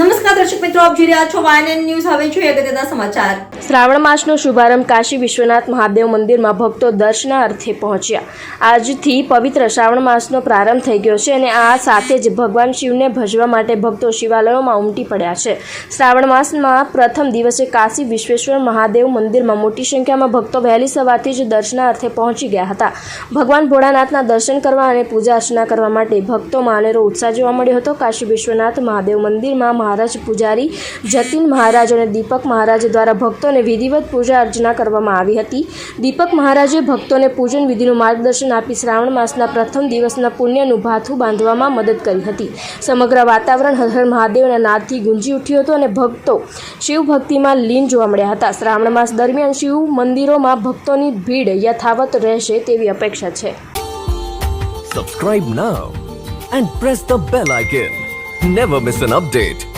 મિત્રો, આપ જોઈ રહ્યા છો વાયન ન્યૂઝ હવે જોઈએ અગત્યના સમાચાર. શ્રાવણ માસનો શુભારંભ કાશી વિશ્વનાથ મહાદેવ મંદિરમાં ભક્તો દર્શનાર્થે પહોંચ્યા. આજથી પવિત્ર શ્રાવણ માસનો પ્રારંભ થઈ ગયો છે અને આ સાથે જ ભગવાન શિવને ભજવા માટે ભક્તો શિવાલયોમાં ઉમટી પડ્યા છે. શ્રાવણ માસમાં પ્રથમ દિવસે કાશી વિશ્વેશ્વર મહાદેવ મંદિરમાં મોટી સંખ્યામાં ભક્તો વહેલી સવારથી જ દર્શનાર્થે પહોંચી ગયા હતા. ભગવાન ભોળાનાથના દર્શન કરવા અને પૂજા અર્ચના કરવા માટે ભક્તોમાં અનેરો ઉત્સાહ જોવા મળ્યો હતો. કાશી વિશ્વનાથ મહાદેવ મંદિરમાં મહારાજ પૂજારી જતીન મહારાજ અને દીપક મહારાજ દ્વારા ભક્તોને વિધિવત પૂજા અર્ચના કરવામાં આવી હતી દીપક મહારાજે ભક્તોને પૂજન વિધિનું માર્ગદર્શન આપી શ્રાવણ માસના પ્રથમ દિવસના પુણ્યનું ભાથું બાંધવામાં મદદ કરી હતી સમગ્ર વાતાવરણ હર મહાદેવના નાદથી ગુંજી ઉઠ્યું હતું અને ભક્તો શિવ ભક્તિમાં લીન જોવા મળ્યા હતા શ્રાવણ માસ દરમિયાન શિવ મંદિરોમાં ભક્તોની ભીડ યથાવત રહેશે તેવી અપેક્ષા છે Subscribe now and press the bell icon. Never miss an update.